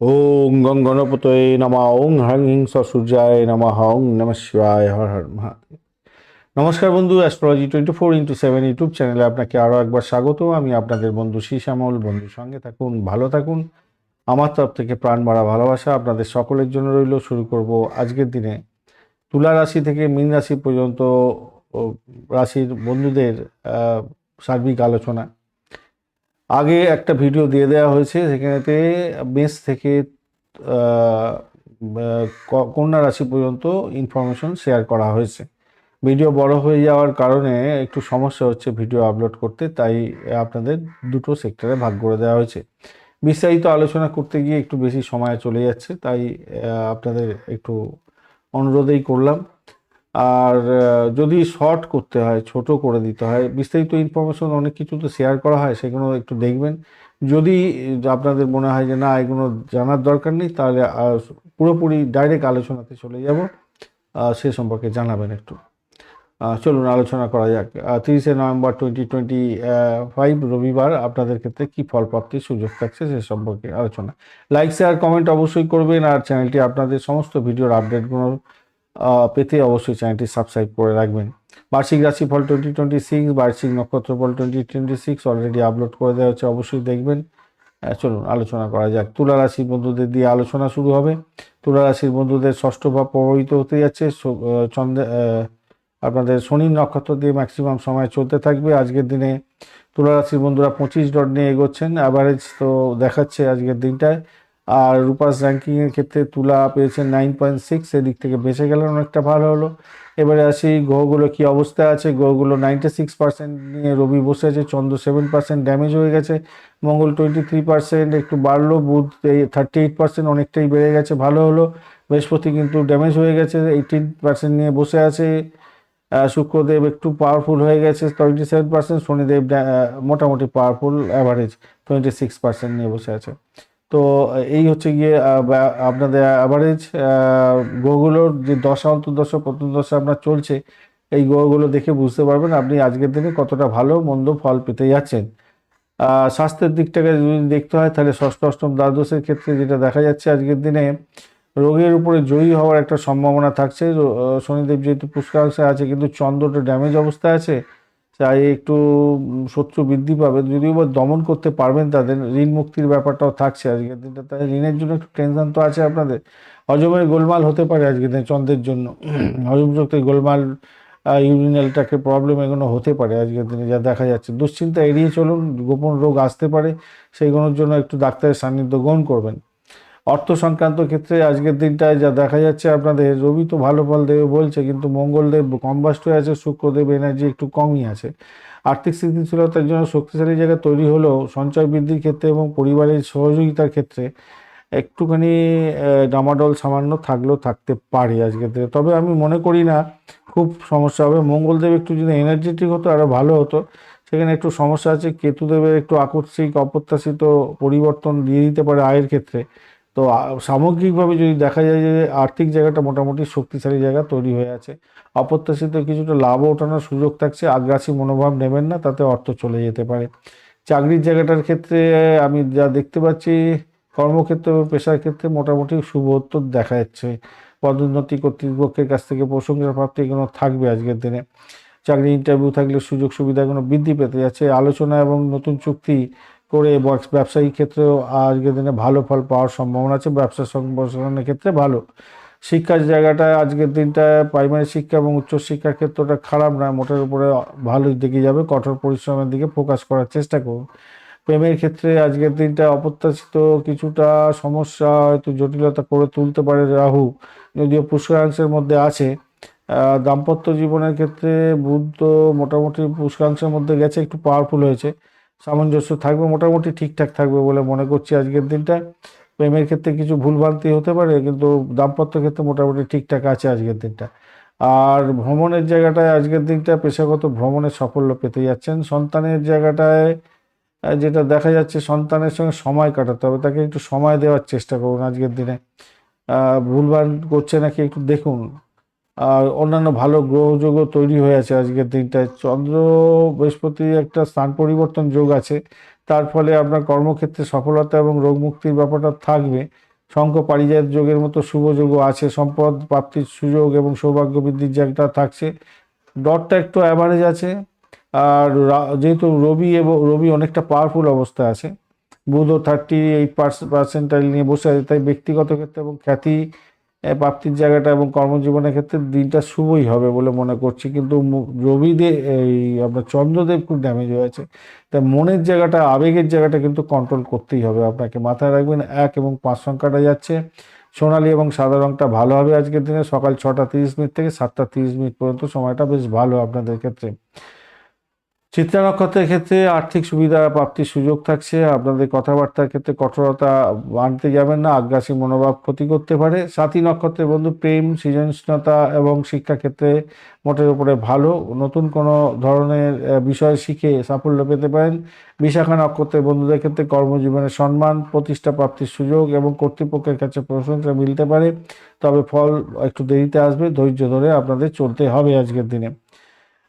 ওং গং গণপতয়ে নমা ওং হ্রাং হিং সূর্যায় নমা ওং নম শিবায় হর হর মহাদেব নমস্কার বন্ধু astrology twenty four into seven YouTube চ্যানেলে আপনাকে আরও একবার স্বাগত আমি আপনাদের বন্ধু শ্যামল বন্ধুর সঙ্গে থাকুন, ভালো থাকুন। আমার তরফ থেকে প্রাণ মারা ভালোবাসা আপনাদের সকলের জন্য রইল। শুরু করব আজকের দিনে। তুলা রাশি থেকে মীন রাশি পর্যন্ত রাশির বন্ধুদের সার্বিক আলোচনা। আগে একটা ভিডিও দিয়ে দেওয়া হয়েছে, সেখানেতে মেষ থেকে কন্যা রাশি পর্যন্ত ইনফরমেশন শেয়ার করা হয়েছে। ভিডিও বড় হয়ে যাওয়ার কারণে একটু সমস্যা হচ্ছে ভিডিও আপলোড করতে, তাই আপনাদের দুটো সেক্টরে ভাগ করে দেওয়া হয়েছে। বিস্তারিত আলোচনা করতে গিয়ে একটু বেশি সময় চলে যাচ্ছে, তাই আপনাদের একটু অনুরোধেই করলাম। আর যদি শর্ট করতে হয়, ছোট করে দিতে হয়, বিস্তারিত ইনফরমেশন অনেক কিছু তো শেয়ার করা হয়, সেগুলো একটু দেখবেন। যদি আপনাদের মনে হয় যে না, এগুলো জানার দরকার নেই, তাহলে পুরোপুরি ডাইরেক্ট আলোচনাতে চলে যাব। সে সম্পর্কে জানাবেন একটু। চলুন আলোচনা করা যাক। তিরিশে নভেম্বর টোয়েন্টি টোয়েন্টি ফাইভ রবিবার, আপনাদের ক্ষেত্রে কী ফল প্রাপ্তির সুযোগ থাকছে, সে সম্পর্কে আলোচনা। লাইক শেয়ার কমেন্ট অবশ্যই করবেন, আর চ্যানেলটি আপনাদের সমস্ত ভিডিওর আপডেটগুলো পেতে অবশ্যই চ্যানেলটি সাবস্ক্রাইব করে রাখবেন। বার্ষিক রাশিফল টোয়েন্টি টোয়েন্টি সিক্স বার্ষিক নক্ষত্রফল twenty twenty six already upload করে দেওয়া হচ্ছে অবশ্যই দেখবেন। চলুন, আলোচনা করা যাক। তুলা রাশির বন্ধুদের দিয়ে আলোচনা শুরু হবে। তুলা রাশির বন্ধুদের ষষ্ঠ ভাব প্রভাবিত হতে যাচ্ছে। চন্দ্রে আপনাদের শনির নক্ষত্র দিয়ে ম্যাক্সিমাম সময় চলতে থাকবে। আজকের দিনে তুলা রাশির বন্ধুরা পঁচিশ ডট নিয়ে এগোচ্ছেন। অ্যাভারেজ তো দেখাচ্ছে আজকের দিনটায়। আর রূপাস র্যাঙ্কিংয়ের ক্ষেত্রে তুলা পেয়েছেন নাইন পয়েন্ট সিক্স এদিক থেকে বেঁচে গেলেন অনেকটা ভালো হলো। এবারে আসি গ্রহগুলো কি অবস্থায় আছে? গ্রহগুলো নাইনটি সিক্স পার্সেন্ট নিয়ে রবি বসে আছে, চন্দ্র সেভেন পার্সেন্ট ড্যামেজ হয়ে গেছে, মঙ্গল টোয়েন্টি থ্রি পার্সেন্ট একটু বাড়লো, বুধ থার্টি এইট পার্সেন্ট অনেকটাই বেড়ে গেছে, ভালো হলো। বৃহস্পতি কিন্তু ড্যামেজ হয়ে গেছে এইটিন পার্সেন্ট নিয়ে বসে আছে। শুক্রদেব একটু পাওয়ারফুল হয়ে গেছে টোয়েন্টি সেভেন পার্সেন্ট শনিদেব মোটামুটি powerful average twenty six percent নিয়ে বসে আছে। তো এই হচ্ছে গিয়ে আপনাদের অ্যাভারেজ গ্রহগুলোর যে দশা, অন্তর্দশা প্রত্যন্তদশা আপনার চলছে, এই গ্রহগুলো দেখে বুঝতে পারবেন আপনি আজকের দিনে কতটা ভালো, মন্দ ফল পেতে যাচ্ছেন। স্বাস্থ্যের দিকটাকে যদি দেখতে হয়, তাহলে ষষ্ঠ, অষ্টম দ্বাদশের ক্ষেত্রে যেটা দেখা যাচ্ছে আজকের দিনে, রোগের উপরে জয়ী হওয়ার একটা সম্ভাবনা থাকছে। শনিদেব যেহেতু পুষ্করাংশে আছে, কিন্তু চন্দ্রটা ড্যামেজ অবস্থায় আছে তাই একটু শত্রু বৃদ্ধি পাবে। যদিও বা দমন করতে পারবেন তাদের, ঋণ মুক্তির ব্যাপারটাও থাকছে আজকের দিনটা। তাই ঋণের জন্য একটু টেনশন তো আছে আপনাদের। হজমের গোলমাল হতে পারে আজকের দিনে চন্দ্রের জন্য। হজম শক্তির গোলমাল ইউরিনালটাকে প্রবলেম এগুলো হতে পারে আজকের দিনে, যা দেখা যাচ্ছে। দুশ্চিন্তা এড়িয়ে চলুন, গোপন রোগ আসতে পারে। সেইগুলোর জন্য একটু ডাক্তারের সান্নিধ্য গ্রহণ করবেন। অর্থ সংক্রান্ত ক্ষেত্রে আজকের দিনটায় যা দেখা যাচ্ছে আপনাদের, রবি তো ভালো ফল দেবে বলছে, কিন্তু মঙ্গলদেব কম্বাস্ট হয়ে আছে, শুক্রদেব এনার্জি একটু কমই আছে। আর্থিক স্থিতিশীলতার জন্য শক্তিশালী জায়গা তৈরি হলেও সঞ্চয় বৃদ্ধির ক্ষেত্রে এবং পরিবারের সহযোগিতার ক্ষেত্রে একটুখানি ডামাডোল সামান্য থাকলেও থাকতে পারে আজকের দিনে। তবে আমি মনে করি না খুব সমস্যা হবে। মঙ্গলদেব একটু যদি এনার্জেটিক হতো আরও ভালো হতো। সেখানে একটু সমস্যা আছে, কেতুদেবের একটু আকস্মিক, অপ্রত্যাশিত পরিবর্তন দিয়ে দিতে পারে আয়ের ক্ষেত্রে। তো সামগ্রিকভাবে যদি দেখা যায় যে আর্থিক জায়গাটা মোটামুটি শক্তিশালী জায়গা তৈরি হয়ে আছে, অপ্রত্যাশিত কিছুটা লাভও ওঠানোর সুযোগ থাকছে, আগ্রাসী মনোভাব নেবেন না, তাতে অর্থ চলে যেতে পারে। চাকরির জায়গাটার ক্ষেত্রে আমি যা দেখতে পাচ্ছি, কর্মক্ষেত্র এবং পেশার ক্ষেত্রে মোটামুটি শুভ উত্তর দেখা যাচ্ছে। পদোন্নতি কর্তৃপক্ষের কাছ থেকে প্রশংসা প্রাপ্তি এগুলো থাকবে আজকের দিনে। চাকরি ইন্টারভিউ থাকলে সুযোগ সুবিধাগুলো বৃদ্ধি পেতে যাচ্ছে। আলোচনা এবং নতুন চুক্তি করে ব্যবসায়িক ক্ষেত্রেও আজকের দিনে ভালো ফল পাওয়ার সম্ভাবনা আছে। ব্যবসা সম্প্রসারণের ক্ষেত্রে ভালো। শিক্ষার জায়গাটা আজকের দিনটা প্রাইমারি শিক্ষা এবং উচ্চশিক্ষার ক্ষেত্রটা খারাপ না মোটের উপরে ভালোই দিকে যাবে। কঠোর পরিশ্রমের দিকে ফোকাস করার চেষ্টা করুন প্রেমের ক্ষেত্রে আজকের দিনটা অপ্রত্যাশিত কিছুটা সমস্যা, হয়তো জটিলতা করে তুলতে পারে রাহু। যদিও পুষ্করাংশের মধ্যে আছে। দাম্পত্য জীবনের ক্ষেত্রে তো মোটামুটি পুষ্করাংশের মধ্যে গেছে, একটু পাওয়ারফুল হয়েছে। সামঞ্জস্য থাকবে, মোটামুটি ঠিকঠাক থাকবে বলে মনে করছি আজকের দিনটা। প্রেমের ক্ষেত্রে কিছু ভুলভ্রান্তি হতে পারে, কিন্তু দাম্পত্য ক্ষেত্রে মোটামুটি ঠিকঠাক আছে আজকের দিনটা। আর ভ্রমণের জায়গাটায় আজকের দিনটা পেশাগত ভ্রমণে সাফল্য পেতে যাচ্ছেন। সন্তানের জায়গাটায় যেটা দেখা যাচ্ছে সন্তানের সঙ্গে সময় কাটাতে হবে, তাকে একটু সময় দেওয়ার চেষ্টা করুন আজকের দিনে। ভুলভাল করছে নাকি একটু দেখুন। আর অন্যান্য ভালো গ্রহযোগও তৈরি হয়ে আছে আজকের দিনটায়। চন্দ্র বৃহস্পতি একটা স্থান পরিবর্তন যোগ আছে। তার ফলে আপনার কর্মক্ষেত্রে সফলতা এবং রোগ মুক্তির ব্যাপারটা থাকবে। শঙ্খ পারিজাত যোগের মতো শুভ যোগ আছে। সম্পদ প্রাপ্তির সুযোগ এবং সৌভাগ্য বৃদ্ধির জায়গাটা থাকছে। ডটটা একটু অ্যাভারেজ আছে। আর যেহেতু রবি এবং, রবি অনেকটা পাওয়ারফুল অবস্থায় আছে। বুধও থার্টি এইট পার্সেন্টাইল নিয়ে বসে আছে। তাই ব্যক্তিগত ক্ষেত্রে এবং খ্যাতি প্রাপ্তির জায়গাটা এবং কর্মজীবনের ক্ষেত্রে দিনটা শুভই হবে বলে মনে করছি। কিন্তু রবিদেব এই আপনার চন্দ্রদেব খুব ড্যামেজ হয়েছে। তাই মনের জায়গাটা, আবেগের জায়গাটা কিন্তু কন্ট্রোল করতেই হবে আপনাকে। মাথায় রাখবেন, এক এবং পাঁচ সংখ্যাটা যাচ্ছে। সোনালী এবং সাদা রঙটা ভালো হবে আজকের দিনে। সকাল ছটা তিরিশ মিনিট থেকে সাতটা তিরিশ মিনিট পর্যন্ত সময়টা বেশ ভালো আপনাদের ক্ষেত্রে। চিত্রা নক্ষত্রের ক্ষেত্রে আর্থিক সুবিধা, প্রাপ্তির সুযোগ থাকছে। আপনাদের কথাবার্তার ক্ষেত্রে কঠোরতা আনতে যাবেন না, আগ্রাসী মনোভাব ক্ষতি করতে পারে। সাথী নক্ষত্রের বন্ধু, প্রেম, সৃজনশীলতা এবং শিক্ষাক্ষেত্রে মোটের উপরে ভালো। নতুন কোনো ধরনের বিষয় শিখে সাফল্য পেতে পারেন। বিশাখা নক্ষত্রের বন্ধুদের ক্ষেত্রে কর্মজীবনে সম্মান, প্রতিষ্ঠা, প্রাপ্তির সুযোগ এবং কর্তৃপক্ষের কাছে প্রশংসা মিলতে পারে। তবে ফল একটু দেরিতে আসবে, ধৈর্য ধরে আপনাদের চলতে হবে আজকের দিনে।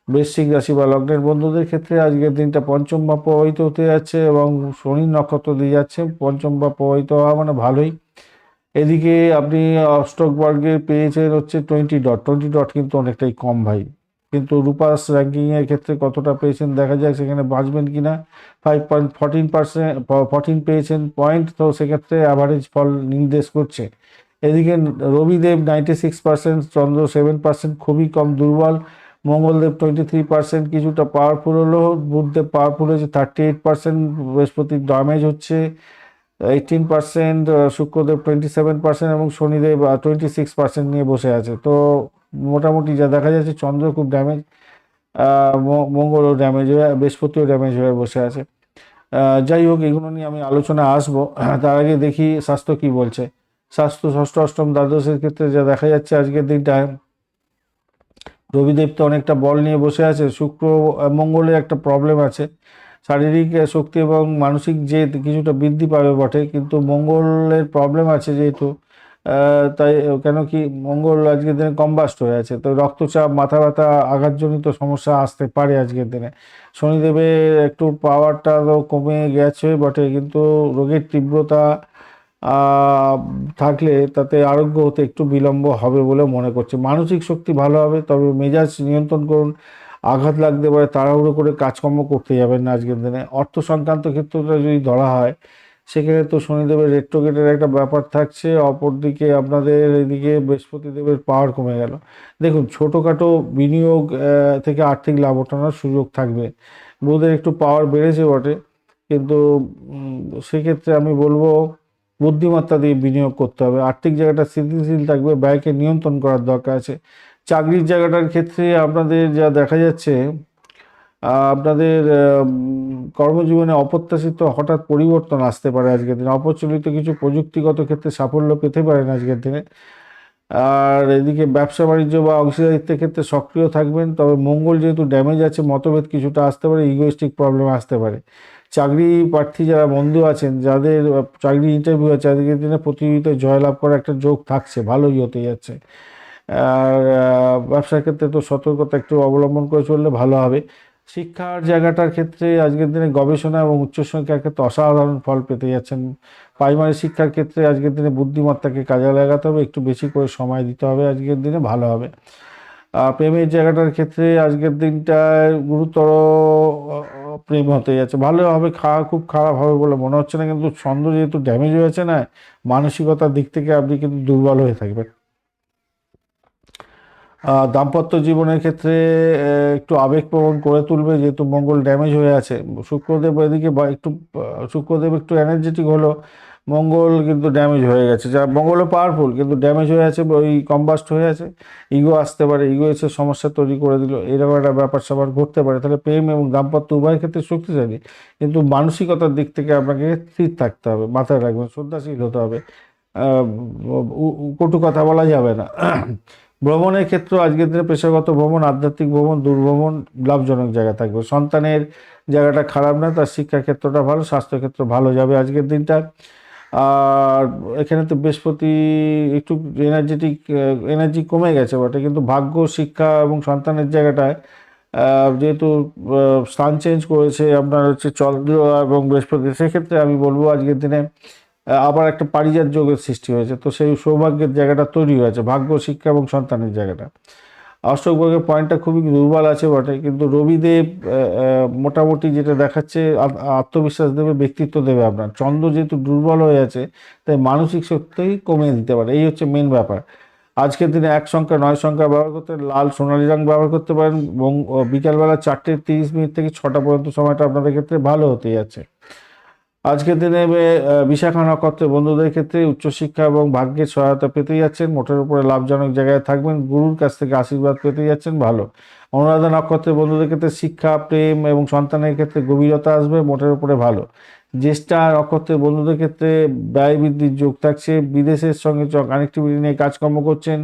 বৃশ্চিক রাশি বা লগ্নের বন্ধুদের ক্ষেত্রে আজকের দিনটা পঞ্চম ভাব প্রবাহিত হতে যাচ্ছে এবং শনি নক্ষত্র দিয়ে যাচ্ছে। পঞ্চম ভাব প্রবাহিত হওয়া মানে ভালোই। এদিকে আপনি স্টক বর্গে পেয়েছেন হচ্ছে টোয়েন্টি ডট টোয়েন্টি ডট কিন্তু অনেকটাই কম ভাই। কিন্তু রূপাস র্যাঙ্কিংয়ের ক্ষেত্রে কতটা পেয়েছেন দেখা যাক সেখানে বাঁচবেন কি না। Five point fourteen percent fourteen পেয়েছেন পয়েন্ট তো সেক্ষেত্রে অ্যাভারেজ ফল নির্দেশ করছে। এদিকে Rabidev ninety six percent Chandra seven percent খুবই কম, দুর্বল। মঙ্গলদেব টোয়েন্টি থ্রি পার্সেন্ট কিছুটা পাওয়ারফুল হলো বুধদেব পাওয়ারফুল হয়েছে থার্টি এইট পার্সেন্ট বৃহস্পতির ড্যামেজ হচ্ছে eighteen percent Shukradev twenty seven percent এবং শনিদেব টোয়েন্টি সিক্স পার্সেন্ট নিয়ে বসে আছে। তো মোটামুটি যা দেখা যাচ্ছে চন্দ্র খুব ড্যামেজ মঙ্গলও ড্যামেজ হয়ে, বৃহস্পতিও ড্যামেজ হয়ে বসে আছে। যাই হোক, এগুলো নিয়ে আমি আলোচনা আসব। তার আগে দেখি স্বাস্থ্য কি বলছে। স্বাস্থ্য ষষ্ঠ অষ্টম দ্বাদশের ক্ষেত্রে যা দেখা যাচ্ছে আজকের দিনটায় রবিদেব তো অনেকটা বল নিয়ে বসে আছে, শুক্র মঙ্গলের একটা প্রবলেম আছে। শারীরিক শক্তি এবং মানসিক যে কিছুটা বৃদ্ধি পাবে বটে, কিন্তু মঙ্গলের প্রবলেম আছে যেহেতু তাই কেন কি মঙ্গল আজকের দিনে কম্বাস্ট হয়ে আছে। তো রক্তচাপ, মাথা ব্যথা, আঘাতজনিত সমস্যা আসতে পারে আজকের দিনে। শনিদেবের একটু পাওয়ারটা তো কমে গেছে বটে, কিন্তু রোগের তীব্রতা থাকলে তাতে আরোগ্য হতে একটু বিলম্ব হবে বলে মনে করছে। মানসিক শক্তি ভালো হবে, তবে মেজাজ নিয়ন্ত্রণ করুন। আঘাত লাগতে পারে, তাড়াহুড়ো করে কাজকর্ম করতে যাবেন না আজকের দিনে। অর্থ সংক্রান্ত ক্ষেত্রটা যদি ধরা হয় সেখানে তো শনিদেবের রেট্রোগেটের একটা ব্যাপার থাকছে। অপরদিকে আপনাদের এদিকে বৃহস্পতিদেবের পাওয়ার কমে গেল। দেখুন, ছোটোখাটো বিনিয়োগ থেকে আর্থিক লাভ ওঠানোর সুযোগ থাকবে। বুধের একটু পাওয়ার বেড়েছে বটে, কিন্তু সেক্ষেত্রে আমি বলব বুদ্ধিমত্তা দিয়ে বিনিয়োগ করতে হবে। আর্থিক জায়গাটা স্থিতিশীল থাকবে, ব্যয়কে নিয়ন্ত্রণ করার দরকার আছে। চাকরির জায়গাটার ক্ষেত্রে আপনাদের যা দেখা যাচ্ছে আপনাদের কর্মজীবনে অপ্রত্যাশিত হঠাৎ পরিবর্তন আসতে পারে আজকের দিনে। অপ্রচলিত কিছু প্রযুক্তিগত ক্ষেত্রে সাফল্য পেতে পারেন আজকের দিনে। আর এদিকে ব্যবসা বাণিজ্য বা অংশীদারিত্বের ক্ষেত্রে সক্রিয় থাকবেন, তবে মঙ্গল যেহেতু ড্যামেজ আছে, মতভেদ কিছুটা আসতে পারে ইগোয়েস্টিক প্রবলেম আসতে পারে। চাকরি প্রার্থী যারা বন্ধু আছেন, যাদের চাকরি ইন্টারভিউ আছে আজকের দিনে প্রতিযোগিতায় জয়লাভ করার একটা যোগ থাকছে ভালোই হতে যাচ্ছে। আর ব্যবসার ক্ষেত্রে তো সতর্কতা একটু অবলম্বন করে চললে ভালো হবে। শিক্ষার জায়গাটার ক্ষেত্রে আজকের দিনে গবেষণা এবং উচ্চশিক্ষার ক্ষেত্রে অসাধারণ ফল পেতে যাচ্ছেন। প্রাইমারি শিক্ষার ক্ষেত্রে আজকের দিনে বুদ্ধিমত্তাকে কাজে লাগাতে হবে, একটু বেশি করে সময় দিতে হবে, আজকের দিনে ভালো হবে। প্রেমের জায়গাটার ক্ষেত্রে আজকের দিনটায় গুরুতর প্রেম হতে যাচ্ছে। ভালো হবে খাওয়া খুব খারাপ হবে বলে মনে হচ্ছে না, কিন্তু ছন্দ যেহেতু ড্যামেজ হয়েছে না, মানসিকতার দিক থেকে আপনি কিন্তু দুর্বল হয়ে থাকবেন। দাম্পত্য জীবনের ক্ষেত্রে একটু আবেগপ্রবণ করে তুলবে, যেহেতু মঙ্গল ড্যামেজ হয়ে আছে। শুক্রদেব এদিকে বা একটু শুক্রদেব একটু এনার্জেটিক হলো মঙ্গল কিন্তু ড্যামেজ হয়ে গেছে। যা মঙ্গলও পাওয়ারফুল কিন্তু ড্যামেজ হয়ে আছে, ওই কম্বাস্ট হয়ে আছে। ইগো আসতে পারে ইগো এসে সমস্যা তৈরি করে দিল। এরকম একটা ব্যাপার স্যাপার ঘটতে পারে। তাহলে প্রেম এবং দাম্পত্য উভয়ের ক্ষেত্রে শক্তিশালী, কিন্তু মানসিকতার দিক থেকে আপনাকে স্থির থাকতে হবে, মাথায় রাখবেন, শ্রদ্ধাশীল হতে হবে। কটু কথা বলা যাবে না। ভ্রমণের ক্ষেত্রে আজকের দিনে পেশাগত ভ্রমণ, আধ্যাত্মিক ভ্রমণ, দূরভ্রমণ লাভজনক জায়গা থাকবে। সন্তানের জায়গাটা খারাপ না তার শিক্ষাক্ষেত্রটা ভালো, স্বাস্থ্যক্ষেত্র ভালো যাবে আজকের দিনটা। আর এখানে তো বৃহস্পতি একটু এনার্জেটিক এনার্জি কমে গেছে বটে কিন্তু ভাগ্য, শিক্ষা এবং সন্তানের জায়গাটায় যেহেতু স্থান চেঞ্জ করেছে আপনার হচ্ছে চন্দ্র এবং বৃহস্পতি, সেক্ষেত্রে আমি বলব আজকের দিনে আবার একটা পারিজাত যোগের সৃষ্টি হয়েছে। তো সেই সৌভাগ্যের জায়গাটা তৈরি হয়েছে, ভাগ্য, শিক্ষা এবং সন্তানের জায়গাটা। অষ্টক বর্গের পয়েন্টটা খুবই দুর্বল আছে বটে, কিন্তু রবিদেব মোটামুটি যেটা দেখাচ্ছে আত্মবিশ্বাস দেবে, ব্যক্তিত্ব দেবে আপনার। চন্দ্র যেহেতু দুর্বল হয়ে আছে, তাই মানসিক শক্তি কমিয়ে দিতে পারে, এই হচ্ছে মেন ব্যাপার। আজকের দিনে এক সংখ্যা, নয় সংখ্যা ব্যবহার করতে লাল সোনালী রং ব্যবহার করতে পারেন বিকালবেলা চারটে তিরিশ মিনিট থেকে ছটা পর্যন্ত সময়টা আপনাদের ক্ষেত্রে ভালো হতে যাচ্ছে। আজকের দিনে বিশাখা নক্ষত্রের বন্ধুদের ক্ষেত্রে উচ্চশিক্ষা এবং ভাগ্যের সহায়তা পেতে যাচ্ছেন। মোটের উপরে লাভজনক জায়গায় থাকবেন। গুরুর কাছ থেকে আশীর্বাদ পেতে যাচ্ছেন। ভালো। অনুরাধা নক্ষত্রের বন্ধুদের ক্ষেত্রে শিক্ষা, প্রেম এবং সন্তানের ক্ষেত্রে গভীরতা আসবে। মোটের উপরে ভালো। জ্যেষ্ঠা নক্ষত্রের বন্ধুদের ক্ষেত্রে ব্যয় বৃদ্ধির যোগ থাকছে। বিদেশের সঙ্গে কানেক্টিভিটি নিয়ে কাজকর্ম করছেন।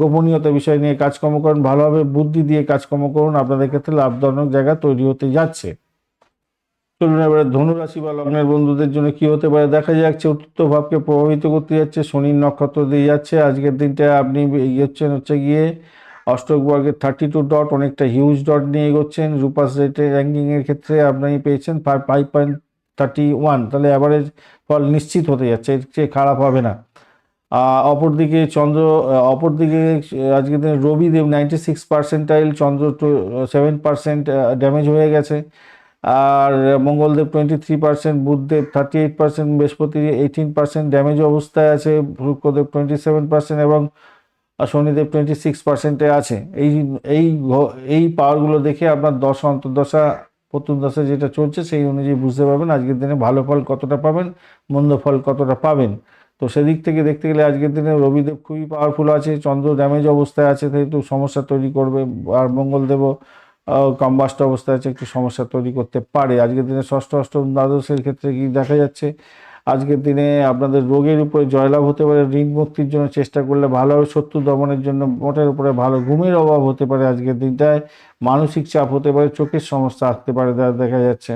গোপনীয়তা বিষয় নিয়ে কাজকর্ম করেন। ভালোভাবে বুদ্ধি দিয়ে কাজকর্ম করুন। আপনাদের ক্ষেত্রে লাভজনক জায়গা তৈরি হতে যাচ্ছে। চলুন এবারে ধনুরাশি বা লগ্নের বন্ধুদের জন্য কি হতে পারে? দেখা যাচ্ছে চতুর্থ ভাবকে প্রভাবিত করতে যাচ্ছে, শনির নক্ষত্র দিয়ে যাচ্ছে। আজকের দিনটা আপনি এগোচ্ছেন হচ্ছে গিয়ে অষ্টক বর্গের থার্টি টু ডট অনেকটা হিউজ ডট নিয়ে এগোচ্ছেন। রূপাস রেটের র্যাঙ্কিংয়ের ক্ষেত্রে আপনি পেয়েছেন five five point thirty one তাহলে অ্যাভারেজ ফল নিশ্চিত হতে যাচ্ছে, এর চেয়ে খারাপ হবে না। অপরদিকে চন্দ্র অপরদিকে আজকের দিনে Rabidev ninety six percentile Chandra two seven percent damage হয়ে গেছে। আর Mangaldev twenty three percent Budhdev thirty eight percent Brihaspati eighteen percent damage অবস্থায় আছে, শুক্রদেব টোয়েন্টি সেভেন পার্সেন্ট এবং শনিদেব টোয়েন্টি সিক্স পার্সেন্টে আছে। এই এই এই পাওয়ারগুলো দেখে আপনার দশ অন্তর্দশা, প্রথম দশা যেটা চলছে সেই অনুযায়ী বুঝতে পারবেন আজকের দিনে ভালো ফল কতটা পাবেন, মন্দ ফল কতটা পাবেন। তো সেদিক থেকে দেখতে গেলে আজকের দিনে রবিদেব খুবই পাওয়ারফুল আছে, চন্দ্র ড্যামেজ অবস্থায় আছে যেহেতু সমস্যা তৈরি করবে, আর মঙ্গলদেবও কম্বাস্ট অবস্থায় আছে, একটু সমস্যা তৈরি করতে পারে। আজকের দিনে ষষ্ঠ অষ্টম দ্বাদশের ক্ষেত্রে কি দেখা যাচ্ছে? আজকের দিনে আপনাদের রোগের উপরে জয়লাভ হতে পারে, ঋণ মুক্তির জন্য চেষ্টা করলে ভালো হবে, শত্রু দমনের জন্য মোটের উপরে ভালো, ঘুমের অভাব হতে পারে আজকের দিনটায়, মানসিক চাপ হতে পারে, চোখের সমস্যা আসতে পারে দেখা যাচ্ছে।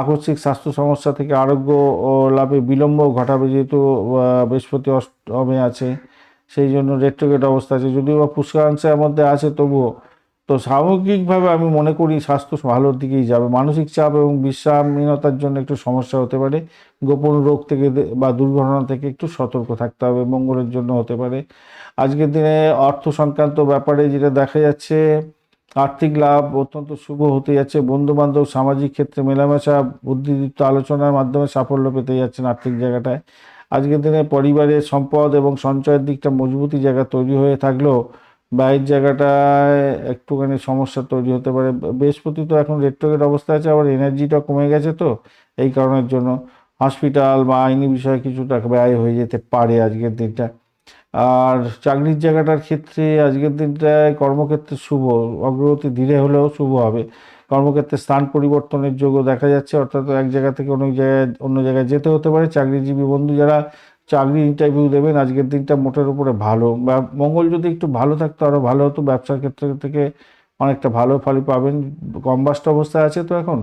আকস্মিক স্বাস্থ্য সমস্যা থেকে আরোগ্য লাভে বিলম্ব ঘটাবে যেহেতু বৃহস্পতি অষ্টমে আছে, সেই জন্য রেট্রোগেট অবস্থা আছে। যদিও বা পুষ্করাংশের মধ্যে আছে, তবুও তো সামগ্রিকভাবে আমি মনে করি স্বাস্থ্য ভালোর দিকেই যাবে। মানসিক চাপ এবং বিশ্রামহীনতার জন্য একটু সমস্যা হতে পারে। গোপন রোগ থেকে বা দুর্ঘটনা থেকে একটু সতর্ক থাকতে হবে, মঙ্গলের জন্য হতে পারে। আজকের দিনে অর্থ সংক্রান্ত ব্যাপারে যেটা দেখা যাচ্ছে, আর্থিক লাভ অত্যন্ত শুভ হতে যাচ্ছে। বন্ধু বান্ধব সামাজিক ক্ষেত্রে মেলামেশা, বুদ্ধিদীপ্ত আলোচনার মাধ্যমে সাফল্য পেতে যাচ্ছেন আর্থিক জায়গাটায়। আজকের দিনে পরিবারের সম্পদ এবং সঞ্চয়ের দিকটা মজবুতি জায়গা তৈরি হয়ে থাকলেও ব্যয়ের জায়গাটায় একটুখানি সমস্যা তৈরি হতে পারে। বৃহস্পতি তো এখন রেট্রোগেট অবস্থা আছে, আবার এনার্জিটা কমে গেছে তো, এই কারণের জন্য হসপিটাল বা আইনি বিষয়ে কিছু টাকা ব্যয় হয়ে যেতে পারে আজকের দিনটা। আর চাকরির জায়গাটার ক্ষেত্রে আজকের দিনটায় কর্মক্ষেত্রে শুভ, অগ্রগতি ধীরে হলেও শুভ হবে। কর্মক্ষেত্রে স্থান পরিবর্তনের যোগও দেখা যাচ্ছে, অর্থাৎ এক জায়গা থেকে অন্য জায়গায় অন্য জায়গায় যেতে হতে পারে। চাকরিজীবী বন্ধু যারা চাকরি ইন্টারভিউ দেবেন, আজকের দিনটা মোটের উপরে ভালো। বা মঙ্গল যদি একটু ভালো থাকতো আরও ভালো হতো, ব্যবসার ক্ষেত্রে থেকে অনেকটা ভালো ফলই পাবেন। কম্বাস্ট অবস্থায় আছে তো এখন।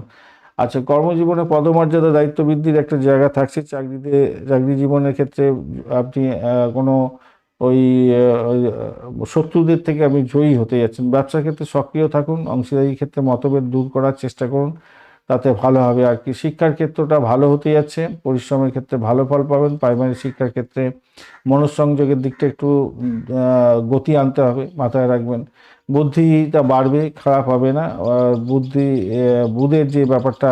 আচ্ছা কর্মজীবনে পদমর্যাদা দায়িত্ব বৃদ্ধির একটা জায়গা থাকছে। চাকরিতে, চাকরি জীবনের ক্ষেত্রে আপনি কোনো ওই শত্রুদের থেকে আপনি জয়ী হতে যাচ্ছেন। ব্যবসার ক্ষেত্রে সক্রিয় থাকুন অংশীদারি ক্ষেত্রে মতভেদ দূর করার চেষ্টা করুন। তাতে ভালো হবে। আর কি শিক্ষার ক্ষেত্রটা ভালো হতে যাচ্ছে। পরিশ্রমের ক্ষেত্রে ভালো ফল পাবেন। প্রাইমারি শিক্ষার ক্ষেত্রে মনঃসংযোগের দিকটা একটু গতি আনতে হবে, মাথায় রাখবেন। বুদ্ধিটা বাড়বে, খারাপ হবে না। বুদ্ধি বুধের যে ব্যাপারটা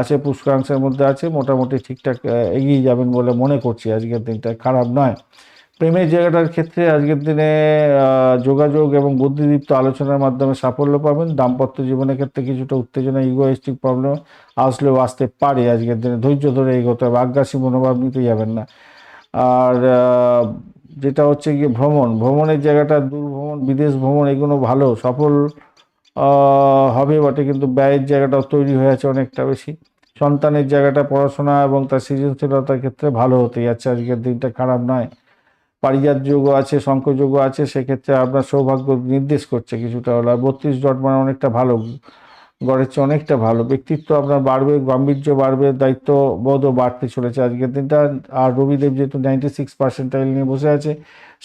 আছে পুষ্করাংশের মধ্যে আছে, মোটামুটি ঠিকঠাক এগিয়ে যাবেন বলে মনে করছি। আজকের দিনটা খারাপ নয়। প্রেমের জায়গাটার ক্ষেত্রে আজকের দিনে যোগাযোগ এবং বুদ্ধিদীপ্ত আলোচনার মাধ্যমে সাফল্য পাবেন। দাম্পত্য জীবনের ক্ষেত্রে কিছুটা উত্তেজনা ইগোয়েস্টিক প্রবলেম আসলেও আসতে পারে আজকের দিনে। ধৈর্য ধরে এগোতে হবে, আগ্রাসী মনোভাব নিতে যাবেন না। আর যেটা হচ্ছে গিয়ে ভ্রমণ। ভ্রমণের জায়গাটা দূর ভ্রমণ বিদেশ ভ্রমণ এগুলো ভালো, সফল হবে বটে, কিন্তু ব্যয়ের জায়গাটাও তৈরি হয়ে আছে অনেকটা বেশি। সন্তানের জায়গাটা পড়াশোনা এবং তার সৃজনশীলতার ক্ষেত্রে ভালো হতে যাচ্ছে। আজকের দিনটা খারাপ নয়। পারিজাত যোগ আছে শঙ্করযোগ আছে, সেক্ষেত্রে আপনার সৌভাগ্য নির্দেশ করছে কিছুটা হলো আর বত্রিশ ডট মানে অনেকটা ভালো, গড়ের চেয়ে অনেকটা ভালো। ব্যক্তিত্ব আপনার বাড়বে, গাম্ভীর্য বাড়বে দায়িত্ব বোধও বাড়তে চলেছে আজকের দিনটা। আর রবিদেব যেহেতু নাইনটি সিক্স পার্সেন্টাইল নিয়ে বসে আছে,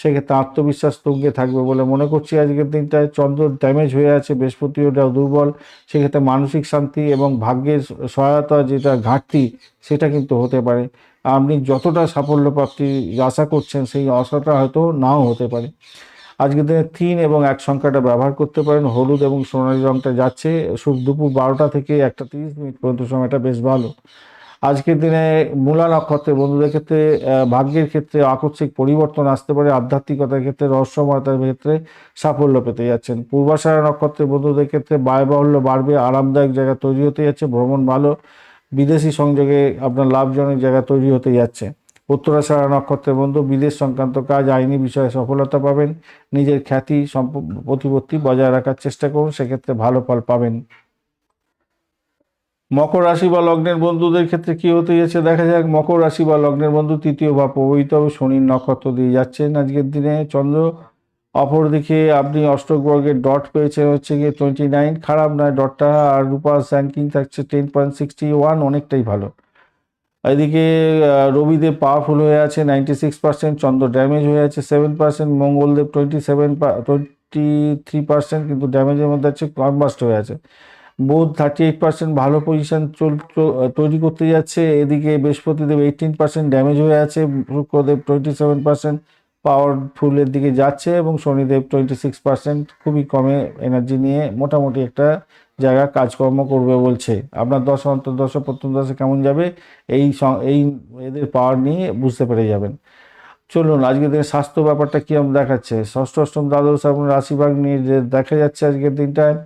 সেক্ষেত্রে আত্মবিশ্বাস তুঙ্গে থাকবে বলে মনে করছি আজকের দিনটায়। চন্দ্র ড্যামেজ হয়ে আছে, বৃহস্পতিও দুর্বল, সেক্ষেত্রে মানসিক শান্তি এবং ভাগ্যের সহায়তা যেটা ঘাটতি, সেটা কিন্তু হতে পারে। আপনি যতটা সাফল্য প্রাপ্তি আশা করছেন, সেই আশাটা হয়তো নাও হতে পারে। আজকের দিনে তিন এবং এক সংখ্যাটা ব্যবহার করতে পারেন। হলুদ এবং সোনালী রঙটা যাচ্ছে। দুপুর বারোটা থেকে একটা তিরিশ মিনিট পর্যন্ত সময়টা বেশ ভালো। আজকের দিনে মূলা নক্ষত্রের বন্ধুদের ক্ষেত্রে ভাগ্যের ক্ষেত্রে আকস্মিক পরিবর্তন আসতে পারে। আধ্যাত্মিকতার ক্ষেত্রে রহস্যময়তার ক্ষেত্রে সাফল্য পেতে যাচ্ছেন। পূর্বাশারা নক্ষত্রে বন্ধুদের ক্ষেত্রে ব্যয়বাহুল্য বাড়বে। আরামদায়ক জায়গা তৈরি হতে যাচ্ছে। ভ্রমণ ভালো। বিদেশি সংযোগে আপনার লাভজনক জায়গা তৈরি হতে যাচ্ছে। উত্তরাশারা নক্ষত্রের বন্ধু, বিদেশ সংক্রান্ত কাজ, আইনি বিষয়ে সফলতা পাবেন। নিজের খ্যাতি প্রতিপত্তি বজায় রাখার চেষ্টা করুন, সেক্ষেত্রে ভালো ফল পাবেন। মকর রাশি বা লগ্নের বন্ধুদের ক্ষেত্রে কি হতে যাচ্ছে? দেখা যাক, মকর রাশি বা লগ্নের বন্ধু তৃতীয় ভাব প্রভাবিত শনির নক্ষত্র দিয়ে যাচ্ছেন আজকের দিনে। চন্দ্র অপরদিকে আপনি অষ্টক বর্গের ডট পেয়েছেন হচ্ছে গিয়ে টোয়েন্টি নাইন খারাপ নয়, ডটটা আর রূপাস র্যাঙ্কিং থাকছে টেন পয়েন্ট সিক্সটি ওয়ান অনেকটাই ভালো। এদিকে রবিদেব পাওয়ারফুল হয়ে আছে ninety six percent Chandra damage হয়ে আছে seven percent Mangaldev twenty seven twenty three percent কিন্তু ড্যামেজের মধ্যে আছে কনবাস্ট হয়ে আছে। বুধ থার্টি এইট পার্সেন্ট ভালো পজিশন চল তৈরি করতে যাচ্ছে, এদিকে বৃহস্পতিদেব এইটিন পার্সেন্ট ড্যামেজ হয়ে আছে, শুক্রদেব টোয়েন্টি সেভেন পার্সেন্ট পাওয়ারফুলের দিকে যাচ্ছে এবং শনিদেব টোয়েন্টি সিক্স পার্সেন্ট খুবই কমে এনার্জি নিয়ে মোটামুটি একটা জায়গা কাজকর্ম করবে বলছে। আপনার দশ অন্তর দশ প্রথম দশে কেমন যাবে? এই এই এদের পাওয়ার নিয়ে বুঝতে পেরে যাবেন। চলুন, আজকের দিনে স্বাস্থ্য ব্যাপারটা কীরকম দেখাচ্ছে? ষষ্ঠ, অষ্টম, দ্বাদশ এবং রাশিভাগ নিয়ে যে দেখা যাচ্ছে আজকের দিনটায়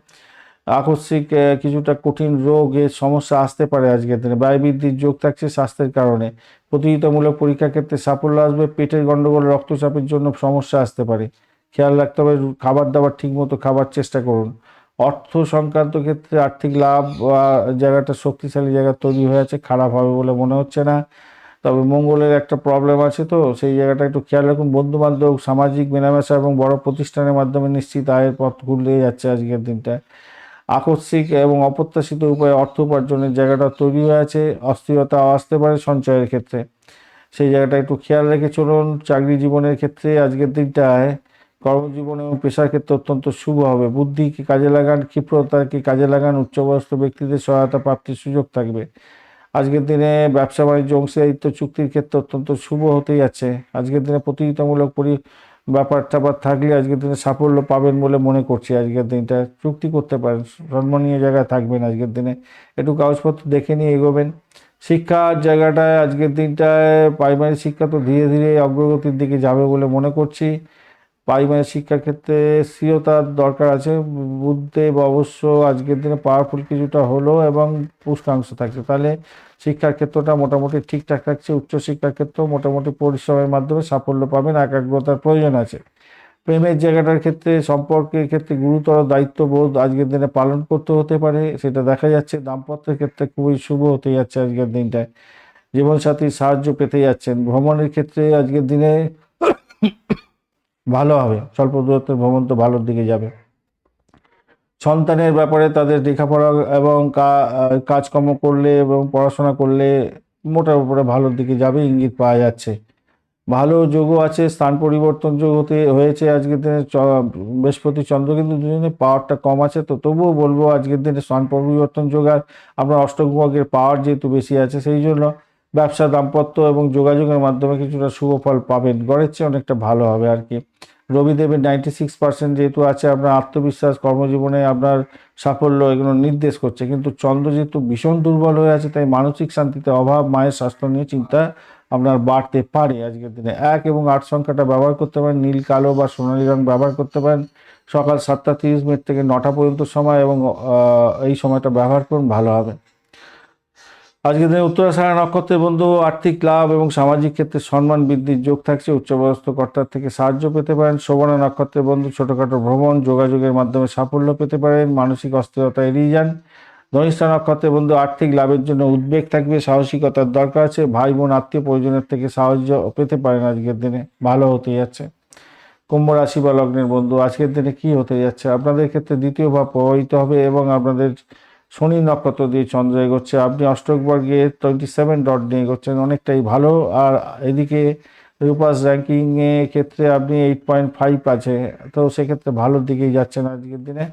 আকস্মিক কিছুটা কঠিন রোগের সমস্যা আসতে পারে আজকের দিনে। ব্যয় বৃদ্ধির যোগ থাকছে স্বাস্থ্যের কারণে। প্রতিযোগিতামূলক পরীক্ষার ক্ষেত্রে সাফল্য আসবে, পেটের গণ্ডগোল রক্তচাপের জন্য সমস্যা আসতে পারে। খেয়াল রাখতে হবে, খাবার দাবার ঠিকমতো খাবার চেষ্টা করুন। অর্থ সংক্রান্ত ক্ষেত্রে আর্থিক লাভ বা জায়গাটা শক্তিশালী জায়গা তৈরি হয়ে আছে, খারাপ হবে বলে মনে হচ্ছে না। তবে মঙ্গলের একটা প্রবলেম আছে তো, সেই জায়গাটা একটু খেয়াল রাখুন। বন্ধু বান্ধব সামাজিক মেলামেশা এবং বড় প্রতিষ্ঠানের মাধ্যমে নিশ্চিত আয়ের পথ খুলে যাচ্ছে আজকের দিনটা। আকস্মিক এবং অপ্রত্যাশিত উপায়ে অর্থ উপার্জনের জায়গাটা তৈরি হয়ে আছে অস্থিরতা আসতে পারে সঞ্চয়ের ক্ষেত্রে। সেই জায়গাটা একটু খেয়াল রেখে চলুন, চাকরি জীবনের ক্ষেত্রে আজকের দিনটায় কর্মজীবন এবং পেশার ক্ষেত্রে অত্যন্ত শুভ হবে। বুদ্ধিকে কাজে লাগান ক্ষিপ্রতাকে কাজে লাগান, উচ্চবয়স্ক ব্যক্তিদের সহায়তা প্রাপ্তির সুযোগ থাকবে। আজকের দিনে ব্যবসা বাণিজ্য অংশীদারিত্ব চুক্তির ক্ষেত্রে অত্যন্ত শুভ হতে যাচ্ছে। আজকের দিনে প্রতিযোগিতামূলক পরি ব্যাপার ট্যাপার থাকলে আজকের দিনে সাফল্য পাবেন বলে মনে করছি। আজকের দিনটা চুক্তি করতে পারেন, সম্মানীয় জায়গায় থাকবেন আজকের দিনে। একটু কাগজপত্র দেখে নিয়ে এগোবেন। শিক্ষার জায়গাটায় আজকের দিনটায় প্রাইমারি শিক্ষা তো ধীরে ধীরে অগ্রগতির দিকে যাবে বলে মনে করছি। প্রাইমারি শিক্ষার ক্ষেত্রে স্থিরতার দরকার আছে। বুদ্ধদেব অবশ্য আজকের দিনে পাওয়ারফুল কিছুটা হলো এবং পুষ্টাংশ থাকছে। তাহলে শিক্ষার ক্ষেত্রটা মোটামুটি ঠিকঠাক থাকছে উচ্চশিক্ষার ক্ষেত্রেও মোটামুটি পরিশ্রমের মাধ্যমে সাফল্য পাবেন, একাগ্রতার প্রয়োজন আছে। প্রেমের জায়গাটার ক্ষেত্রে, সম্পর্কের ক্ষেত্রে গুরুতর দায়িত্ববোধ আজকের দিনে পালন করতে হতে পারে, সেটা দেখা যাচ্ছে। দাম্পত্যের ক্ষেত্রে খুবই শুভ হতে যাচ্ছে আজকের দিনটায় জীবনসাথীর সাহায্য পেতে যাচ্ছেন। ভ্রমণের ক্ষেত্রে আজকের দিনে ভালো হবে। স্বল্প দূরত্বের ভ্রমণ তো ভালোর দিকে যাবে। সন্তানের ব্যাপারে তাদের লেখাপড়া এবং কাজকর্ম করলে এবং পড়াশোনা করলে মোটার উপরে ভালোর দিকে যাবে, ইঙ্গিত পাওয়া যাচ্ছে। ভালো যোগও আছে, স্থান পরিবর্তন যোগ হতে, হয়েছে আজকের দিনে বৃহস্পতি চন্দ্র কিন্তু দুজনে পাওয়ারটা কম আছে, তো তবুও বলব আজকের দিনে স্থান পরিবর্তন যোগ আর আপনার অষ্টমভাগের পাওয়ার যেহেতু বেশি আছে, সেই জন্য ব্যবসা দাম্পত্য এবং যোগাযোগের মাধ্যমে কিছুটা শুভ ফল পাবেন, গড়ের চেয়ে অনেকটা ভালো হবে আর কি। রবিদেবের নাইনটি সিক্স পার্সেন্ট যেহেতু আছে, আপনার আত্মবিশ্বাস, কর্মজীবনে আপনার সাফল্য এগুলো নির্দেশ করছে। কিন্তু চন্দ্র যেহেতু ভীষণ দুর্বল হয়ে আছে, তাই মানসিক শান্তিতে অভাব, মায়ের স্বাস্থ্য নিয়ে চিন্তা আপনার বাড়তে পারে আজকের দিনে। এক এবং আট সংখ্যাটা ব্যবহার করতে পারেন, নীল, কালো বা সোনালী রং ব্যবহার করতে পারেন। সকাল সাতটা তিরিশ মিনিট থেকে নটা পর্যন্ত সময় এবং এই সময়টা ব্যবহার করুন, ভালো হবে। আজকের দিনে উত্তরাষাঢ়া নক্ষত্রের বন্ধু, আর্থিক লাভ এবং সামাজিক ক্ষেত্রে সম্মান বৃদ্ধির যোগ থাকছে। উচ্চপদস্থ কর্তার থেকে সাহায্য পেতে পারেন। শোভনা নক্ষত্রের বন্ধু, ছোটখাটো ভ্রমণ, যোগাযোগের মাধ্যমে সাফল্য পেতে পারেন। মানসিক অস্থিরতা এড়িয়ে যান। ধনিষ্ঠা নক্ষত্রের বন্ধু, আর্থিক লাভের জন্য উদ্বেগ থাকবে। সাহসিকতার দরকার আছে। ভাই বোন, আত্মীয় পরিজনের থেকে সাহায্য পেতে পারেন আজকের দিনে। ভালো হতে যাচ্ছে। কুম্ভ রাশি বা লগ্নের বন্ধু, আজকের দিনে কি হতে যাচ্ছে? আপনাদের ক্ষেত্রে দ্বিতীয় ভাব প্রভাবিত হবে এবং আপনাদের শনি নক্ষত্র দিয়ে চন্দ্র এগোচ্ছে, আপনি অষ্টক বর্গে টোয়েন্টি সেভেন ডট নিয়ে এগোচ্ছেন, অনেকটাই ভালো। আর এদিকে রূপাস র্যাঙ্কিংয়ে ক্ষেত্রে আপনি এইট পয়েন্ট ফাইভ আছে, তো সেক্ষেত্রে ভালোর দিকেই যাচ্ছেন আজকের দিনে।